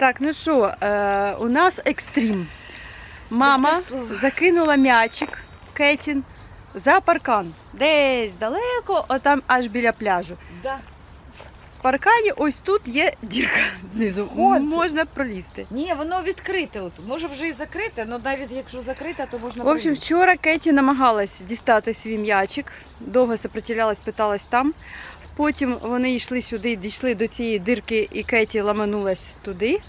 Так, ну що, е, у нас екстрім. Мама закинула м'ячик Кетін за паркан. Десь далеко, отам аж біля пляжу. Да. В паркані ось тут є дірка знизу. От. Можна пролізти. Ні, воно відкрите. От. Може вже і закрите, але навіть якщо закрите, то можна В общем, пролізти. вчора Кеті намагалась дістати свій м'ячик, довго сопротивлялась, питалась там. Потім вони йшли сюди, дійшли до цієї дирки, і Кеті ламанулась туди.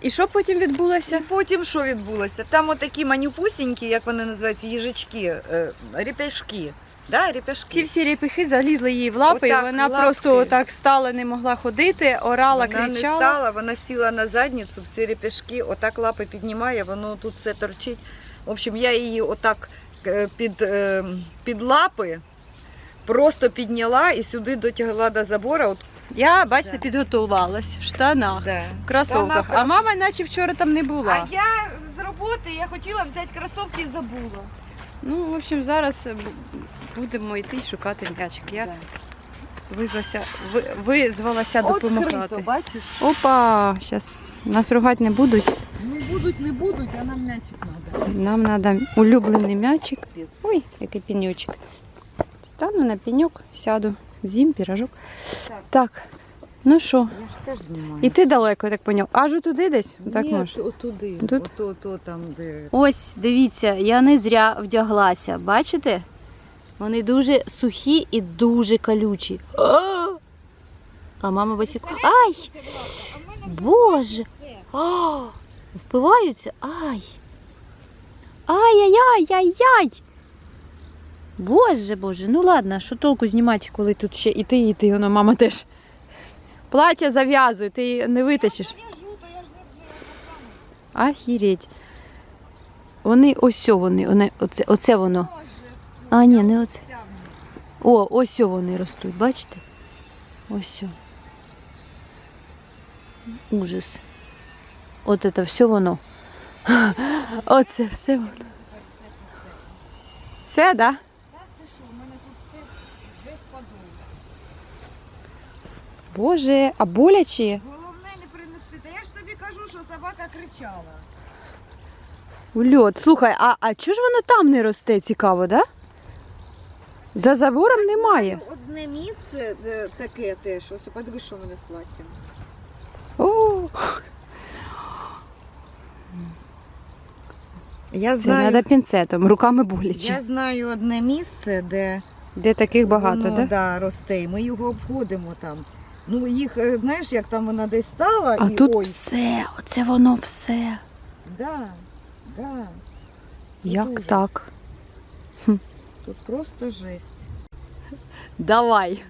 І що потім відбулося? І потім що відбулося? Там отакі манюпусінькі, як вони називаються, їжачки, е, репяшки. Да, репяшки. Ці всі ріпихи залізли їй в лапи, і вона лапки. просто отак стала, не могла ходити, орала, вона не стала, вона сіла на задницю в ці репяшки, отак лапи піднімає, воно тут все торчить. В общем, я її отак е, під, е, під лапи просто підняла і сюди дотягла до забора. От, Я, бачите, Да. підготувалась в штанах, да. в кросовках. Штанах, А мама наче вчора там не була. А я з роботи я хотіла взяти кросовки і забула. Ну, в общем, зараз е, б- будемо йти шукати м'ячик. Я Да. визвалася, ви, визвалася допомагати. Відкрито, бачиш? Опа, зараз нас ругати не будуть. Ну будуть, не будуть, а нам м'ячик треба. Нам треба улюблений м'ячик. Ой, який пеньочок. Стану на пеньок, сяду, з'їм пірожок. Так. Так, ну що, Я ж теж знімаю. і ти далеко, я так поняв. Аж туди десь? Так Ні, може. отуди. Тут? Ото, ото там, де. Ось, дивіться, я не зря вдяглася. Бачите? Вони дуже сухі і дуже колючі. А, а мама босіка. Ай! Боже! А, впиваються? Ай! Ай-яй-яй-яй-яй! Боже, боже, ну ладно, що толку знімати, коли тут ще і ти, і ти, воно мама теж. Плаття зав'язуй, ти її не витащиш. Ахіреть. Вони ось вони, вони оце, оце воно. А, ні, не оце. О, ось вони ростуть, бачите? Ось. Ужас. От це все воно. Оце все воно. Все, да? Боже, а боляче? Головне не принести. Та я ж тобі кажу, що собака кричала. Ульот. Слухай, а, а чого ж воно там не росте, цікаво, да? За забором немає. Одне місце де, таке теж. Ось подивись, що в мене з платтям. О, Я це треба пінцетом, руками боляче. я знаю одне місце, де Де таких багато, воно да? да, росте. і Ми його обходимо там. Ну їх, е, знаєш, як там вона десь стала А і тут ой. все, оце воно все. Да, да. Як Дуже. так? Тут просто жесть. Давай,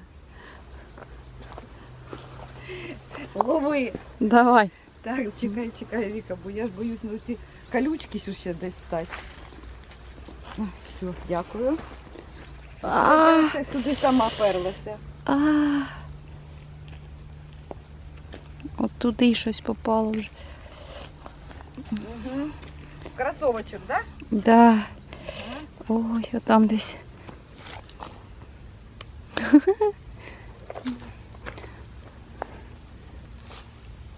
Лови. давай. Так, чекай, чекай, Віка, бо я ж боюсь на ці колючки що ще десь стати. Все, дякую. А, сюди сама перлася. а. От туди щось попало вже. Угу. Кросовочок, так? Да. Ой, а там десь.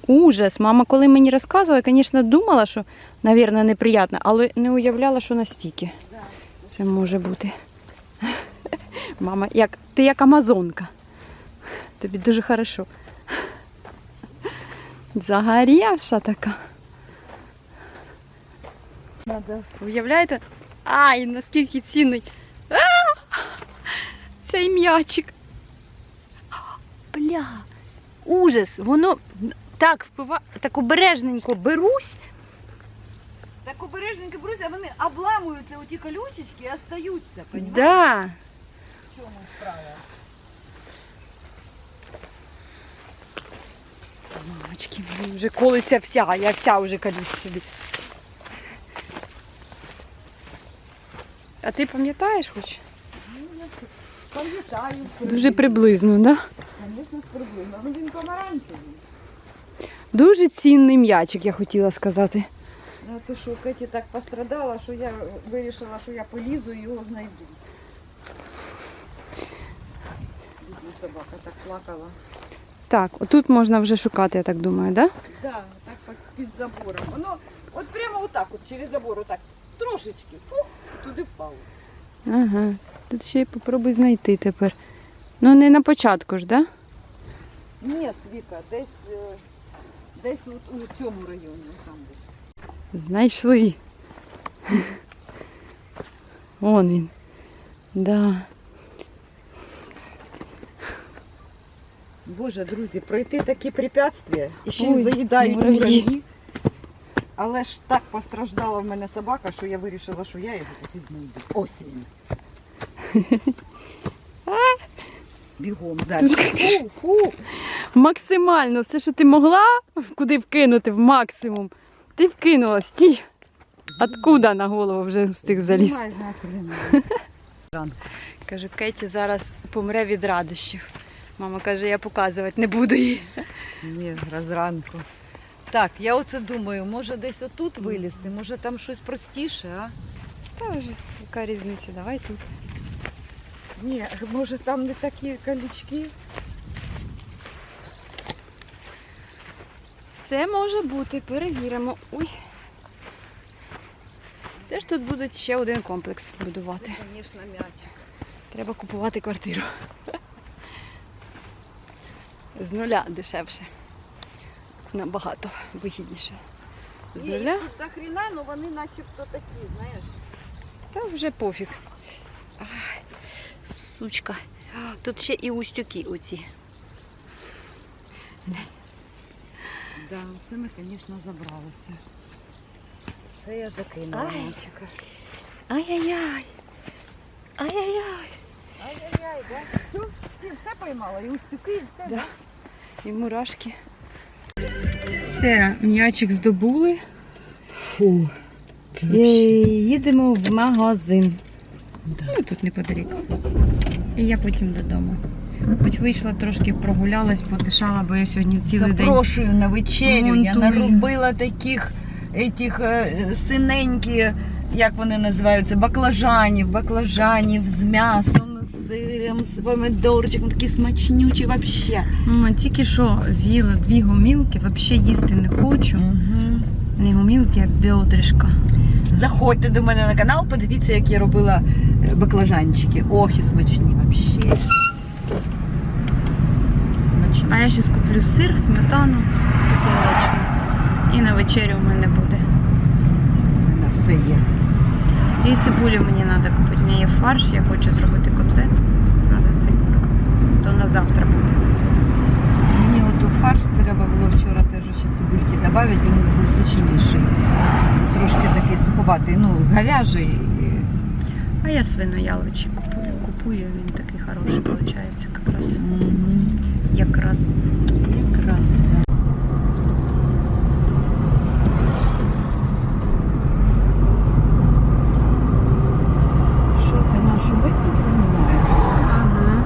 Ужас. Мама, коли мені розказувала, я, звісно, думала, що, мабуть, неприємно, але не уявляла, що настільки це може бути. Мама, як, ти як амазонка. Тобі дуже хорошо. Загорівша така. Надо. Уявляєте? Ай, наскільки цінний. А! Цей м'ячик. Бля. Ужас. Воно так впива... так обережненько берусь. Так обережненько берусь, а вони обламуються оті колючечки і остаються, понімаєш? Да. В чому справа? Мамочки, блін, вже колиться вся, я вся вже колюсь собі. А ти пам'ятаєш хоч? Пам'ятаю. Дуже приблизно, так? Да? Звісно, приблизно. Ну він помаранчевий. Дуже цінний м'ячик, я хотіла сказати. Ну, то що Кеті так пострадала, що я вирішила, що я полізу і його знайду. Бідна собака так плакала. Так, отут можна вже шукати, я так думаю, так? Да? Да, так забором. Воно от прямо отак, от через забор, отак, трошечки, фух, туди впало. Ага. Тут ще й попробуй знайти тепер. Ну не на початку ж, так? Да? Ні, Віка, десь, е, десь от у цьому районі, там десь. Знайшли. Вон він. Да. Боже, друзі, пройти такі препятствия і ще й заїдають мурав'ї. Але ж так постраждала в мене собака, що я вирішила, що я його таки знайду. Ось він. Бігом далі. Фу, фу. Максимально все, що ти могла куди вкинути в максимум. Ти вкинула стій. Откуда на голову вже встиг заліз? Знімай, знак, Каже, Кеті зараз помре від радощів. Мама каже, я показувати не буду їй. Ні, розранку. Так, я оце думаю, може десь отут вилізти, може там щось простіше, а? Та вже яка різниця, давай тут. Ні, може там не такі колючки. Все може бути, перевіримо. Ой. Це ж тут будуть ще один комплекс будувати. звісно, м'ячик. Треба купувати квартиру. З нуля дешевше. Набагато вигідніше. З нуля? їх тут захріна, але вони начебто такі, знаєш. Та вже пофіг. Ай, сучка. Тут ще і устюки оці. Да, це ми, звісно, забралися. Це я закинула Ай. мальчика. Ай-яй-яй. Ай-яй-яй. Ай-яй-яй, да? Все, ти все поймала, і устюки, і все, Да. І мурашки. Все, м'ячик здобули. Фу. І їдемо в магазин. Ну, тут неподалік. І я потім додому. Хоч вийшла трошки прогулялась, подишала, бо я сьогодні цілий день. Запрошую на вечерю. Я наробила таких этих е, синенькі, як вони називаються, баклажанів, баклажанів з м'ясом, сиром, з помидорчиком, такі смачнючі вообще. М, Тільки що з'їла дві гомілки, взагалі їсти не хочу. Угу. Не гомілки, а бедришка. Заходьте до мене на канал, подивіться, як я робила е, баклажанчики. Ох, і смачні вообще. Смачні. А я зараз куплю сир, сметану кисломолочний. І на вечерю в мене буде. На все є. І цибулю мені треба купити. У мене є фарш, я хочу зробити котлет. Треба цибульку. То на завтра буде. Мені от у фарш треба було вчора теж ще цибульки додати, він був сочніший. Трошки такий ну, говяжий. А я свинояловичі купую. Купую, він такий хороший виходить якраз. Якраз. Якраз. Що ти нашу митницю знімаєш? Ага.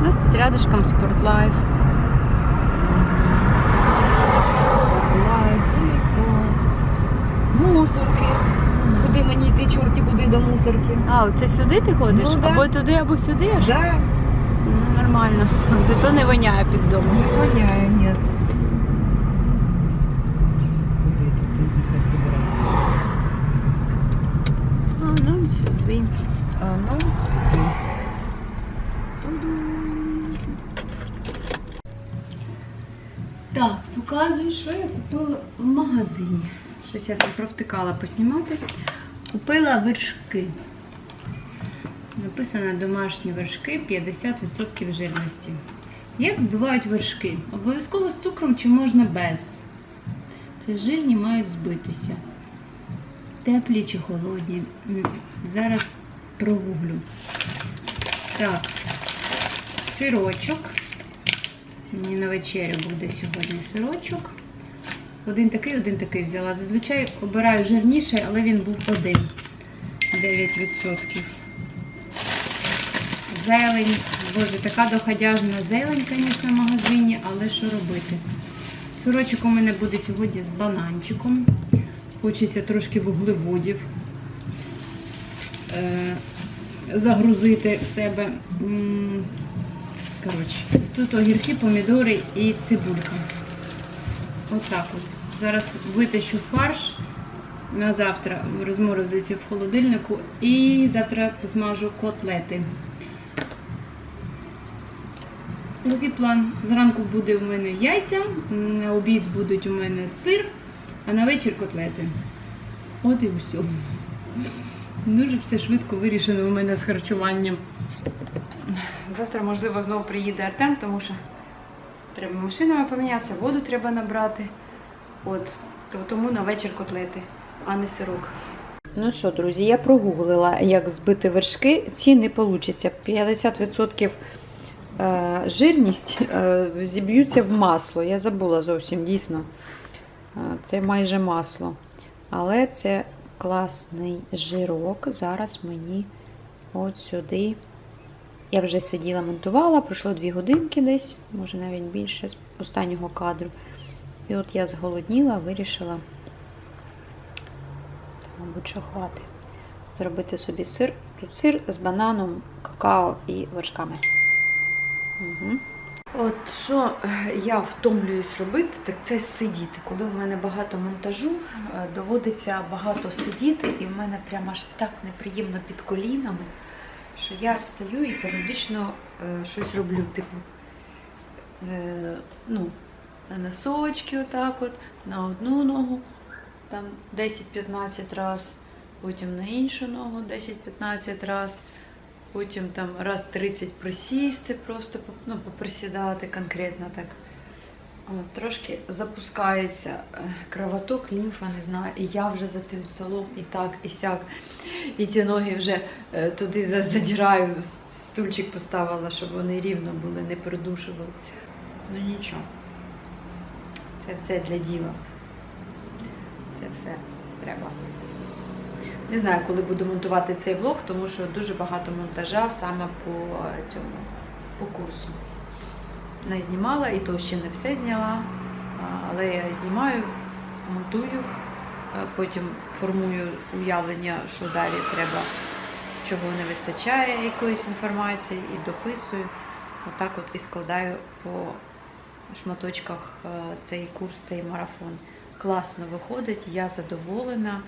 У нас тут рядышком спортлайф. Спотлайт, телефон. Мусорки. Куди мені йти, чорті, куди до мусорки? А, оце сюди ти ходиш? Ну, да. Або туди, або сюди аж? Да, Ну, нормально. Зато не воняє під домом. не воняє, ні. Куди тут їхати зібрався? А нам сюди. А нам сюди. Так, показую, що я купила в магазині. Щось я там провтикала поснімати. Купила вершки. Написано домашні вершки 50% жирності. Як збивають вершки? Обов'язково з цукром чи можна без. Це жирні мають збитися. Теплі чи холодні. Зараз прогуглю. Так, сирочок. Мені на вечерю буде сьогодні сирочок. Один такий, один такий взяла. Зазвичай обираю жирніший, але він був один. 9%. Зелень. Боже, така доходяжна зелень, звісно, в магазині, але що робити? Сирочок у мене буде сьогодні з бананчиком. Хочеться трошки вуглеводів. Е, загрузити в себе. Коротше, тут огірки, помідори і цибулька. Отак от. Зараз витащу фарш на завтра розморозиться в холодильнику і завтра посмажу котлети. Такий план. Зранку буде у мене яйця, на обід будуть у мене сир, а на вечір котлети. От і все. Дуже все швидко вирішено у мене з харчуванням. Завтра, можливо, знову приїде Артем, тому що треба машинами помінятися, воду треба набрати. От, то тому на вечір котлети, а не сирок. Ну що, друзі, я прогуглила, як збити вершки. Ці не вийде. 50% е, жирність е, зіб'ються в масло. Я забула зовсім дійсно. Е, Це майже масло. Але це класний жирок. Зараз мені от сюди. Я вже сиділа, монтувала, пройшло 2 годинки десь, може навіть більше з останнього кадру. І от я зголодніла, вирішила, мабуть, що зробити собі сир. Тут сир з бананом, какао і вершками. Угу. От що я втомлююсь робити, так це сидіти. Коли в мене багато монтажу, е, доводиться багато сидіти, і в мене прямо аж так неприємно під колінами, що я встаю і періодично е, щось роблю, типу, е, ну, на носочки отак от, на одну ногу, там 10-15 раз, потім на іншу ногу 10-15 раз. Потім там раз 30 присісти, просто ну, поприсідати конкретно так. От, трошки запускається е, кровоток, лімфа, не знаю. І я вже за тим столом і так, і сяк. І ті ноги вже е, туди за- задираю, стульчик поставила, щоб вони рівно були, не придушували. Ну нічого. Це все для діла. Це все треба. Не знаю, коли буду монтувати цей влог, тому що дуже багато монтажа саме по е, цьому по курсу. Не знімала, і то ще не все зняла. Але я знімаю, монтую, потім формую уявлення, що далі треба, чого не вистачає якоїсь інформації, і дописую. Отак от і складаю по шматочках цей курс, цей марафон. Класно виходить, я задоволена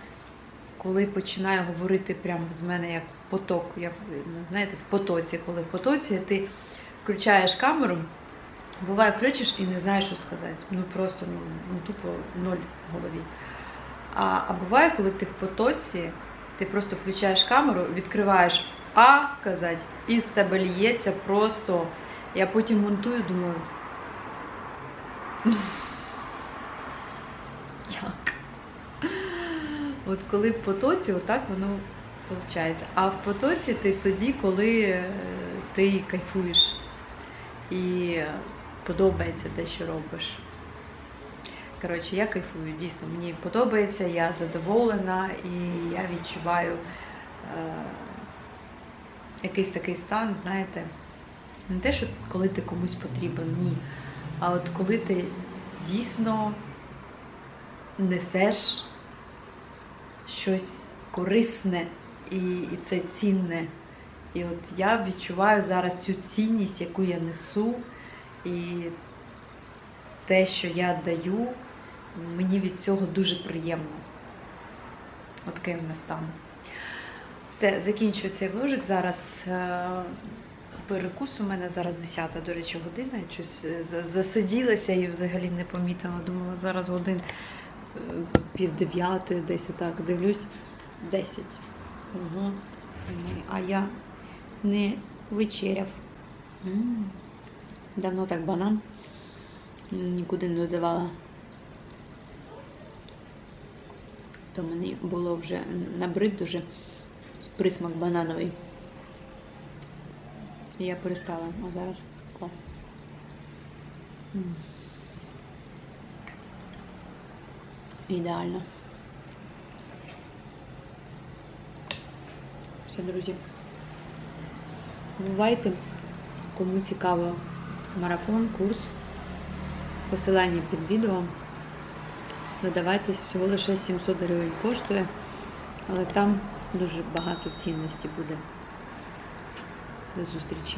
коли починаю говорити прямо з мене як поток, я знаєте, в потоці, коли в потоці ти включаєш камеру, буває, включиш і не знаєш, що сказати. Ну просто ну, ну тупо ноль в голові. А, а буває, коли ти в потоці, ти просто включаєш камеру, відкриваєш А сказати, і з тебе ліється просто. Я потім монтую, думаю. Як? От коли в потоці, отак воно виходить. А в потоці ти тоді, коли е, ти кайфуєш і подобається те, що робиш. Коротше, я кайфую, дійсно, мені подобається, я задоволена і я відчуваю е, якийсь такий стан, знаєте, не те, що коли ти комусь потрібен, ні. А от коли ти дійсно несеш щось корисне і, і це цінне. І от я відчуваю зараз цю цінність, яку я несу, і те, що я даю, мені від цього дуже приємно. От в нас стан. Все, закінчую цей вложик. Зараз е, перекус у мене зараз 10, до речі, година. Щось е, засиділася і взагалі не помітила. Думала, зараз годин е, пів дев'ятої, десь отак дивлюсь. 10. Угу. А я не вечеряв. Давно так банан нікуди не додавала. То мені було вже набрид дуже присмак банановий. І я перестала, а зараз клас. Ідеально. Все, друзі. Бувайте, кому цікаво марафон, курс, посилання під відео. Додавайтесь, всього лише 700 гривень коштує, але там дуже багато цінності буде. До зустрічі!